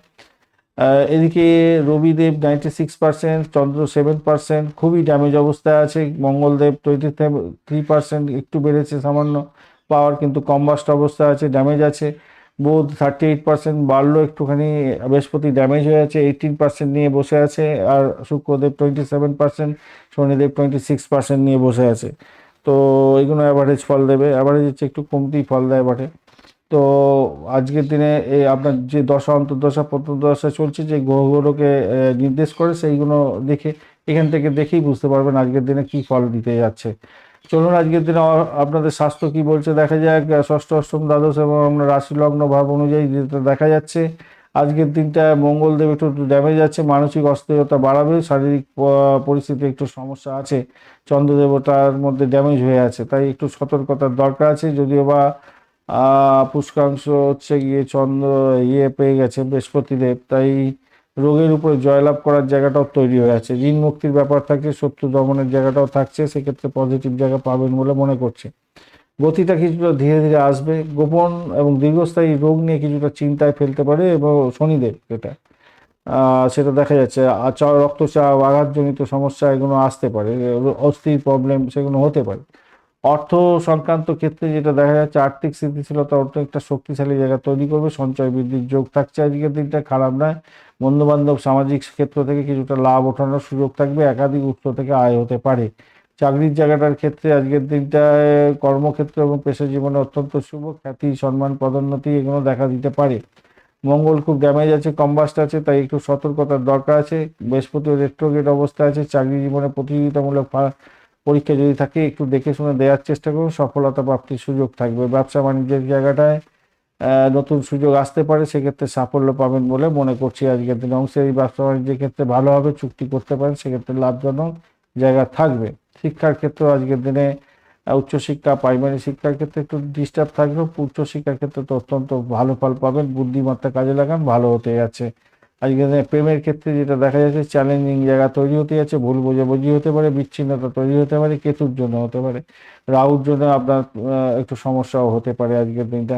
এদিকে Rabidev ninety six percent Chandra seven percent খুবই ড্যামেজ অবস্থায় আছে। মঙ্গলদেব টোয়েন্টি থ্রি পার্সেন্ট একটু বেড়েছে, সামান্য পাওয়ার কিন্তু কম্বাস্ট অবস্থা আছে ড্যামেজ আছে। বুধ থার্টি এইট পার্সেন্ট বাড়লো, একটুখানি বৃহস্পতি ড্যামেজ হয়ে আছে এইটিন পার্সেন্ট নিয়ে বসে আছে, আর Shukradev twenty seven percent Shanidev twenty six percent নিয়ে বসে আছে। তো এগুলো অ্যাভারেজ ফল দেবে অ্যাভারেজ হচ্ছে একটু কমতেই ফল দেয় বটে। তো আজকের দিনে এই আপনার যে দশা, অন্তর্দশা, প্রত্যদশা চলছে, যে গ্রহগুলোকে নির্দেশ করে, সেইগুলো দেখে এখান থেকে দেখেই বুঝতে পারবেন আজকের দিনে কি ফল দিতে যাচ্ছে। চলুন আজকের দিনে আপনাদের স্বাস্থ্য কি বলছে? দেখা যাক ষষ্ঠ, অষ্টম দ্বাদশ এবং আপনার রাশি লগ্ন ভাব অনুযায়ী যেটা দেখা যাচ্ছে। আজকের দিনটা মঙ্গলদেব একটু একটু ড্যামেজ আছে, মানসিক অস্থিরতা বাড়াবে, শারীরিক পরিস্থিতি একটু সমস্যা আছে। চন্দ্রদেবতার মধ্যে ড্যামেজ হয়ে আছে, তাই একটু সতর্কতার দরকার আছে। যদিও বা পুষ্কাংশ হচ্ছে গিয়ে চন্দ্র ইয়ে পেয়ে গেছে, বৃহস্পতিদেব, তাই রোগের উপরে জয়লাভ করার জায়গাটাও তৈরি হয়ে আছে। ঋণ মুক্তির ব্যাপার থাকে শত্রু দমনের জায়গাটাও থাকছে, সেক্ষেত্রে পজিটিভ জায়গা পাবেন বলে মনে করছে। গতিটা কিছুটা ধীরে ধীরে আসবে। গোপন এবং দীর্ঘস্থায়ী রোগ নিয়ে কিছুটা চিন্তায় ফেলতে পারে এবং শনিদেব এটা। সেটা দেখা যাচ্ছে। রক্তচাপ, আঘাতজনিত সমস্যা এগুলো আসতে পারে। অস্থির প্রবলেম সেগুলো হতে পারে। অর্থ সংক্রান্ত ক্ষেত্রে যেটা দেখা যাচ্ছে, আর্থিক স্থিতিশীলতা অর্থ একটা শক্তিশালী জায়গা তৈরি করবে, সঞ্চয় বৃদ্ধির যোগ থাকছে। আজকের দিনটা খারাপ নয়। বন্ধু বান্ধব সামাজিক ক্ষেত্র থেকে কিছুটা লাভ ওঠানোর সুযোগ থাকবে, একাধিক উৎস থেকে আয় হতে পারে। চাকরির জায়গাটার ক্ষেত্রে আজকের দিনটায় কর্মক্ষেত্র এবং পেশা জীবনে অত্যন্ত শুভ, খ্যাতি, সম্মান, পদোন্নতি এগুলো দেখা দিতে পারে। মঙ্গল খুব ড্যামেজ আছে কম্বাস্ট আছে, তাই একটু সতর্কতার দরকার আছে। বৃহস্পতি রেট্রোগেট অবস্থা আছে। চাকরি জীবনে প্রতিযোগিতামূলক পরীক্ষা যদি থাকে, একটু দেখে শুনে দেওয়ার চেষ্টা করুন, সফলতা প্রাপ্তির সুযোগ থাকবে। ব্যবসা বাণিজ্যের জায়গাটায় নতুন সুযোগ আসতে পারে, সেক্ষেত্রে সাফল্য পাবেন বলে মনে করছি আজকের দিনে। অংশের ব্যবসা বাণিজ্যের ক্ষেত্রে ভালোভাবে চুক্তি করতে পারেন, সেক্ষেত্রে লাভজনক জায়গা থাকবে। শিক্ষার ক্ষেত্রে আজকের দিনে উচ্চশিক্ষা প্রাইমারি শিক্ষার ক্ষেত্রে একটু ডিস্টার্ব থাকলেও উচ্চশিক্ষার ক্ষেত্রে তো অত্যন্ত ভালো ফল পাবেন, বুদ্ধিমত্তা কাজে লাগান, ভালো হতে যাচ্ছে। আজকের দিনে প্রেমের ক্ষেত্রে যেটা দেখা যাচ্ছে চ্যালেঞ্জিং জায়গা তৈরি হতে যাচ্ছে, ভুল বোঝাবুঝি হতে পারে, বিচ্ছিন্নতা তৈরি হতে পারে, কেতুর জন্য হতে পারে, রাহুর জন্য আপনার একটু সমস্যাও হতে পারে আজকের দিনটা।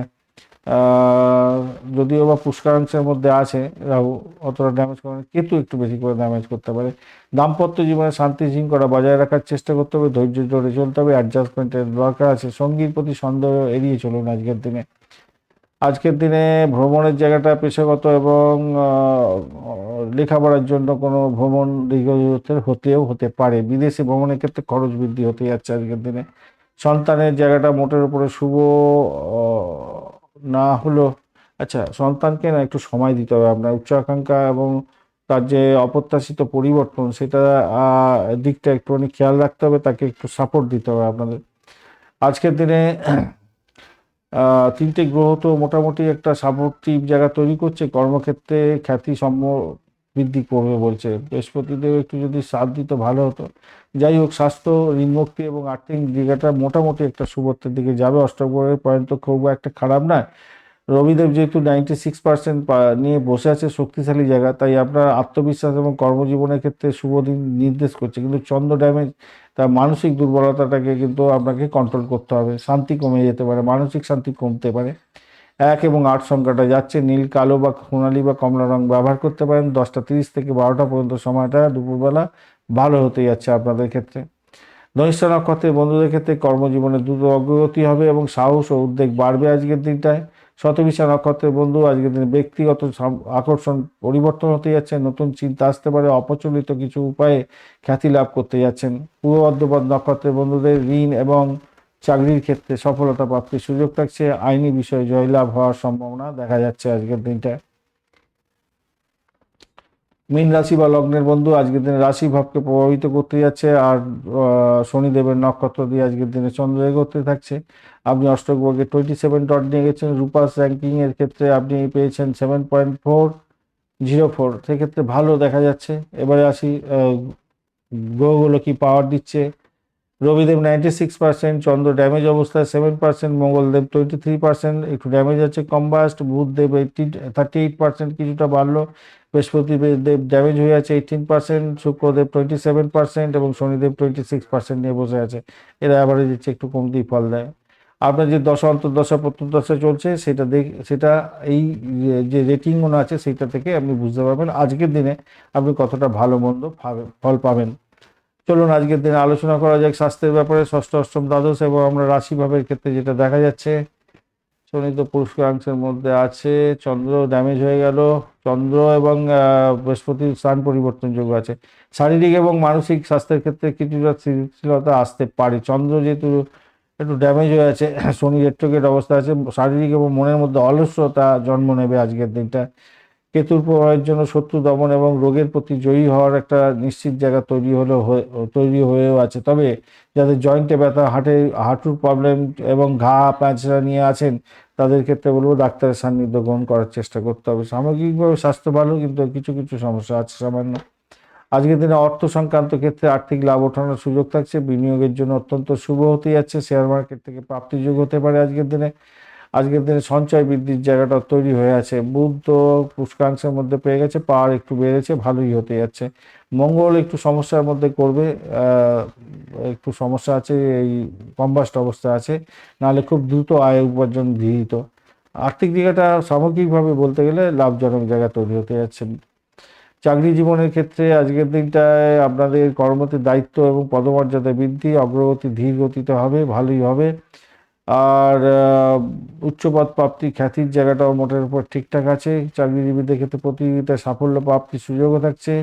যদিও বা পুষ্করাংশের মধ্যে আছে রাহু, অতটা ড্যামেজ করে কেতু একটু বেশি করে ড্যামেজ করতে পারে। দাম্পত্য জীবনে শান্তি শৃঙ্খলা বজায় রাখার চেষ্টা করতে হবে, ধৈর্য ধরে চলতে হবে অ্যাডজাস্টমেন্টের দরকার আছে, সঙ্গীর প্রতি সন্দেহ এড়িয়ে চলুন আজকের দিনে। আজকের দিনে ভ্রমণের জায়গাটা পেশাগত এবং লেখাপড়ার জন্য কোনো ভ্রমণ দীর্ঘদিনের হতেও হতে পারে। বিদেশি ভ্রমণের ক্ষেত্রে খরচ বৃদ্ধি হতে যাচ্ছে আজকের দিনে। সন্তানের জায়গাটা মোটের উপরে শুভ না হলো আচ্ছা সন্তানকে না একটু সময় দিতে হবে আপনার উচ্চাকাঙ্ক্ষা এবং তার যে অপ্রত্যাশিত পরিবর্তন সেটা দিকটা একটুখানি খেয়াল রাখতে হবে, তাকে একটু সাপোর্ট দিতে হবে আপনাদের। আজকের দিনে তিনটে গ্রহ তো মোটামুটি একটা সাপোর্টিভ জায়গা তৈরি করছে, কর্মক্ষেত্রে খ্যাতি সম বৃদ্ধি করবে বলছে। বৃহস্পতিদেব একটু যদি সাথ দিত ভালো হতো। যাই হোক, স্বাস্থ্য, ঋণমুক্তি এবং আর্থিক দিকেটা মোটামুটি একটা সুবর্তের দিকে যাবে। পর্যন্ত পয়েন্ট তো খুব একটা খারাপ নয়। রবিদেব যেহেতু নাইনটি সিক্স পার্সেন্ট নিয়ে বসে আছে শক্তিশালী জায়গা, তাই আপনার আত্মবিশ্বাস এবং কর্মজীবনের ক্ষেত্রে শুভ দিন নির্দেশ করছে। কিন্তু চন্দ্র ড্যামেজ তার মানসিক দুর্বলতাটাকে কিন্তু আপনাকে কন্ট্রোল করতে হবে। শান্তি কমে যেতে পারে, মানসিক শান্তি কমতে পারে। এক এবং আট সংখ্যাটা যাচ্ছে, নীল, কালো বা সোনালি বা কমলা রং ব্যবহার করতে পারেন। দশটা তিরিশ থেকে বারোটা পর্যন্ত সময়টা দুপুরবেলা ভালো হতে যাচ্ছে আপনাদের ক্ষেত্রে। ধনিষ্ঠা নক্ষত্রের বন্ধুদের ক্ষেত্রে কর্মজীবনে দ্রুত অগ্রগতি হবে এবং সাহস ও উদ্বেগ বাড়বে আজকের দিনটায়। শতবিশা নক্ষত্রের বন্ধু, আজকের দিনে ব্যক্তিগত আকর্ষণ পরিবর্তন হতে যাচ্ছে, নতুন চিন্তা আসতে পারে, অপ্রচলিত কিছু উপায়ে খ্যাতি লাভ করতে যাচ্ছেন। পূর্ব বর্ধমান নক্ষত্রের বন্ধুদের ঋণ এবং চাকরির ক্ষেত্রে সফলতা প্রাপ্তির সুযোগ থাকছে। আইনি বিষয়ে জয়লাভ হওয়ার সম্ভাবনা দেখা যাচ্ছে আজকের দিনটায়। মীন রাশি বা লগ্নের বন্ধু আজকের দিনে রাশি ভাবকে প্রভাবিত করতে যাচ্ছে আর শনিদেবের নক্ষত্র দিয়ে আজকের দিনে চন্দ্র এগোতে থাকছে। আপনি অষ্টগ্রহকে টোয়েন্টি সেভেন ডট নিয়ে গেছেন। রূপাস র্যাঙ্কিংয়ের ক্ষেত্রে আপনি পেয়েছেন seven point four zero four সেক্ষেত্রে ভালো দেখা যাচ্ছে। এবারে আসি গ্রহগুলো কি পাওয়ার দিচ্ছে? Rabidev ninety six percent Chandra damage অবস্থায় seven percent Mangaldev twenty three percent একটু ড্যামেজ আছে combust Budhdev eighty thirty eight percent কিছুটা বাড়লো বৃহস্পতি দেব ড্যামেজ হয়ে আছে eighteen percent Shukradev twenty seven percent এবং শনিদেব টোয়েন্টি সিক্স পার্সেন্ট নিয়ে বসে আছে। এরা অ্যাভারেজ হচ্ছে একটু কমতেই ফল দেয়। আপনার যে দশা অন্তর্দশা প্রত্যুদশা চলছে, সেটা দেখ, সেটা এই যে রেটিংগুলো আছে সেইটা থেকে আপনি বুঝতে পারবেন। আজকের দিনে আপনি কতটা ভালো মন্দ ফল পাবেন। চলুন আজকের দিনে আলোচনা করা যাক স্বাস্থ্যের ব্যাপারে। ষষ্ঠ, অষ্টম দ্বাদশ এবং আমরা রাশিভাবের ক্ষেত্রে যেটা দেখা যাচ্ছে শনি তো পুরস্কারাংশের মধ্যে আছে, চন্দ্র ড্যামেজ হয়ে গেল, চন্দ্র এবং বৃহস্পতির স্থান পরিবর্তন যোগ আছে। শারীরিক এবং মানসিক স্বাস্থ্যের ক্ষেত্রে কিছুটা স্থিতিশীলতা আসতে পারে। চন্দ্র যেহেতু একটু ড্যামেজ হয়ে আছে, শনি রেট্রোগেট অবস্থা আছে, শারীরিক এবং মনের মধ্যে অলস্যতা জন্ম নেবে আজকের দিনটা। কেতুর প্রভাবের জন্য শত্রু দমন এবং রোগের প্রতি জয়ী হওয়ার একটা নিশ্চিত জায়গা তৈরি হলো তৈরি হয়েও আছে। তবে যাদের জয়েন্টে ব্যথা, হাটে, হাঁটুর প্রবলেম এবং ঘা, প্যাঁচড়া নিয়ে আছেন, তাদের ক্ষেত্রে বলব ডাক্তারের সান্নিধ্য গ্রহণ করার চেষ্টা করতে হবে। সামগ্রিকভাবে স্বাস্থ্য ভালো, কিন্তু কিছু কিছু সমস্যা আছে সামান্য। আজকের দিনে অর্থ সংক্রান্ত ক্ষেত্রে আর্থিক লাভ ওঠানোর সুযোগ থাকছে। বিনিয়োগের জন্য অত্যন্ত শুভ হতে যাচ্ছে। শেয়ার মার্কেট থেকে প্রাপ্তিযোগ হতে পারে আজকের দিনে। আজকের দিনে সঞ্চয় বৃদ্ধির জায়গাটা তৈরি হয়ে আছে। বুধ তো পুষ্কাংশের মধ্যে পেয়ে গেছে, পাওয়ার একটু বেড়েছে, ভালোই হতে যাচ্ছে। মঙ্গল একটু সমস্যার মধ্যে করবে একটু সমস্যা আছে, এই কম্বাস্ট অবস্থা আছে, নাহলে খুব দ্রুত আয় উপার্জন গৃহীত। আর্থিক দিকটা সামগ্রিকভাবে বলতে গেলে লাভজনক জায়গা তৈরি হতে যাচ্ছে। চাকরি জীবনের ক্ষেত্রে আজকের দিনটায় আপনাদের কর্মতে দায়িত্ব এবং পদমর্যাদা বৃদ্ধি, অগ্রগতি ধীর গতিতে হবে, ভালোই হবে। আর উচ্চপদ প্রাপ্তি খ্যাতির জায়গাটাও মোটের উপর ঠিকঠাক আছে। চাকরিজীবীদের ক্ষেত্রে প্রতিযোগিতায় সাফল্য প্রাপ্তির সুযোগও থাকছে।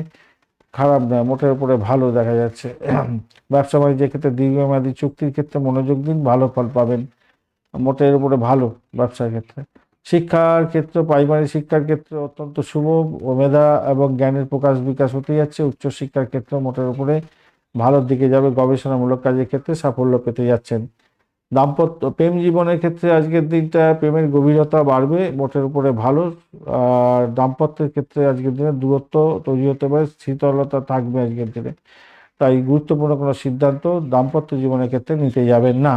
খারাপ নয়, মোটের উপরে ভালো দেখা যাচ্ছে। ব্যবসা বাণিজ্যের ক্ষেত্রে দীর্ঘমেয়াদী চুক্তির ক্ষেত্রে মনোযোগ দিন, ভালো ফল পাবেন। মোটের উপরে ভালো ব্যবসার ক্ষেত্রে। শিক্ষার ক্ষেত্রে, প্রাইমারি শিক্ষার ক্ষেত্রে অত্যন্ত শুভ মেধা এবং জ্ঞানের প্রকাশ বিকাশ হতে যাচ্ছে। উচ্চশিক্ষার ক্ষেত্রে মোটের উপরে ভালোর দিকে যাবে। গবেষণামূলক কাজের ক্ষেত্রে সাফল্য পেতে যাচ্ছেন। দাম্পত্য, প্রেম জীবনের ক্ষেত্রে আজকের দিনটা প্রেমের গভীরতা বাড়বে, মোটের উপরে ভালো। আর দাম্পত্যের ক্ষেত্রে আজকের দিনে দূরত্ব তৈরি হতে পারে শীতলতা থাকবে আজকের দিনে। তাই গুরুত্বপূর্ণ কোনো সিদ্ধান্ত দাম্পত্য জীবনের ক্ষেত্রে নিতে যাবেন না।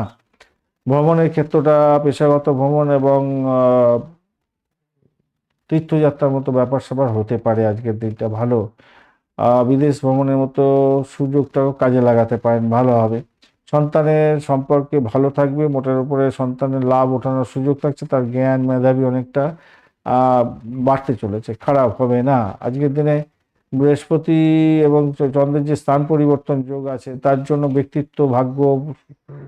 ভ্রমণের ক্ষেত্রটা, পেশাগত ভ্রমণ এবং তীর্থযাত্রার মতো ব্যাপার স্যাপার হতে পারে আজকের দিনটা ভালো। বিদেশ ভ্রমণের মতো সুযোগটাও কাজে লাগাতে পারেন, ভালো হবে। সন্তানের সম্পর্কে ভালো থাকবে, মোটের উপরে সন্তানের লাভ ওঠানোর সুযোগ থাকছে, তার জ্ঞান, মেধাবী অনেকটা বাড়তে চলেছে, খারাপ হবে না। আজকের দিনে বৃহস্পতি এবং চন্দ্রের যে স্থান পরিবর্তন যোগ আছে, তার জন্য ব্যক্তিত্ব, ভাগ্য,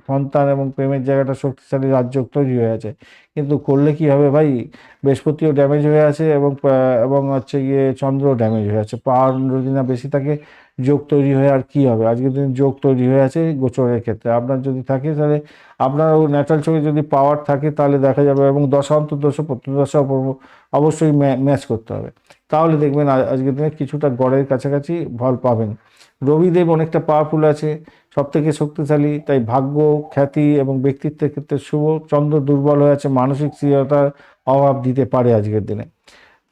সন্তান এবং প্রেমের জায়গাটা শক্তিশালী রাজ্য তৈরি হয়ে আছে। কিন্তু করলে কি হবে ভাই? বৃহস্পতিও ড্যামেজ হয়ে আছে এবং এবং হচ্ছে গিয়ে চন্দ্র ড্যামেজ হয়ে আছে। পাওয়ার যদি না বেশি থাকে, যোগ তৈরি হয়ে আর কি হবে? আজকের দিন যোগ তৈরি হয়ে আছে গোচরের ক্ষেত্রে। আপনার যদি থাকে তাহলে আপনার ও ন্যাচারাল চোখে যদি পাওয়ার থাকে, তাহলে দেখা যাবে এবং দশা, অন্তর্দশা, প্রত্যদশা অব- অবশ্যই ম্যাচ করতে হবে। তাহলে দেখবেন আজকের দিনে কিছুটা গড়ের কাছাকাছি ফল পাবেন। রবিদেব অনেকটা পাওয়ারফুল আছে সব থেকে শক্তিশালী, তাই ভাগ্য, খ্যাতি এবং ব্যক্তিত্বের ক্ষেত্রে শুভ, চন্দ্র দুর্বল হয়ে আছে, মানসিক স্থিরতার অভাব দিতে পারে আজকের দিনে।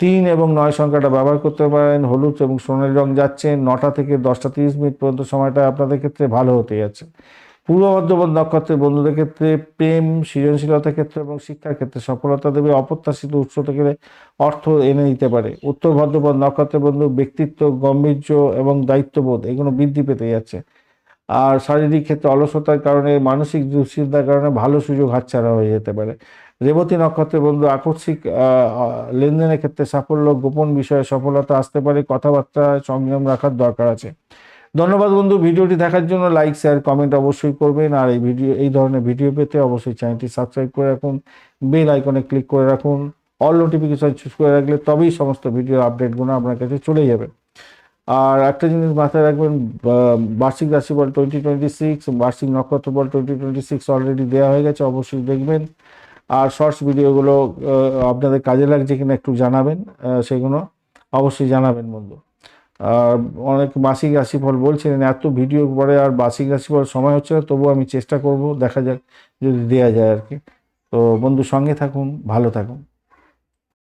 তিন এবং নয় সংখ্যাটা ব্যবহার করতে পারেন, হলুদ এবং সোনালি রং যাচ্ছে, নটা থেকে দশটা তিরিশ মিনিট পর্যন্ত সময়টা আপনাদের ক্ষেত্রে ভালো হতে যাচ্ছে। পূর্ব বর্ধমান নক্ষত্রের বন্ধুদের ক্ষেত্রে, প্রেম, সৃজনশীলতার ক্ষেত্রে এবং শিক্ষার ক্ষেত্রে সফলতা দেবে অপ্রত্যাশিত উৎস থেকে অর্থ এনে দিতে পারে। উত্তর ভদ্রপদ নক্ষত্রের বন্ধু ব্যক্তিত্ব, গম্ভীর্য এবং দায়িত্ববোধ, এগুলো বৃদ্ধি পেতে যাচ্ছে। আর শারীরিক ক্ষেত্রে অলসতার কারণে, মানসিক দুশ্চিন্তার কারণে ভালো সুযোগ হাতছাড়া হয়ে যেতে পারে। রেবতী নক্ষত্রের বন্ধু আকস্মিক লেনদেনের ক্ষেত্রে সাফল্য, গোপন বিষয়ে সফলতা আসতে পারে। কথাবার্তায় সংযম রাখার দরকার আছে। ধন্যবাদ বন্ধু, ভিডিওটি দেখার জন্য লাইক শেয়ার কমেন্ট অবশ্যই করবেন। আর এই ভিডিও, এই ধরনের ভিডিও পেতে অবশ্যই চ্যানেলটি সাবস্ক্রাইব করে রাখুন বেল আইকনে ক্লিক করে রাখুন। অল নোটিফিকেশন চুজ করে রাখলে তবেই সমস্ত ভিডিও আপডেটগুলো আপনার কাছে চলে যাবে। আর একটা জিনিস মাথায় রাখবেন বার্ষিক রাশিফল টোয়েন্টি টোয়েন্টি সিক্স বার্ষিক নক্ষত্র বল টোয়েন্টি টোয়েন্টি সিক্স অলরেডি দেওয়া হয়ে গেছে, অবশ্যই দেখবেন। আর শর্টস ভিডিওগুলো আপনাদের কাজে লাগছে কিনা একটু জানাবেন সেগুলো অবশ্যই জানাবেন বন্ধু। অনেক মাসিক রাশিফল বলছিলেন, এত ভিডিও পরে আর মাসিক রাশিফল সময় হচ্ছে না, তবুও আমি চেষ্টা করব, দেখা যাক যদি দেওয়া যায় আর কি। তো বন্ধু সঙ্গে থাকুন, ভালো থাকুন।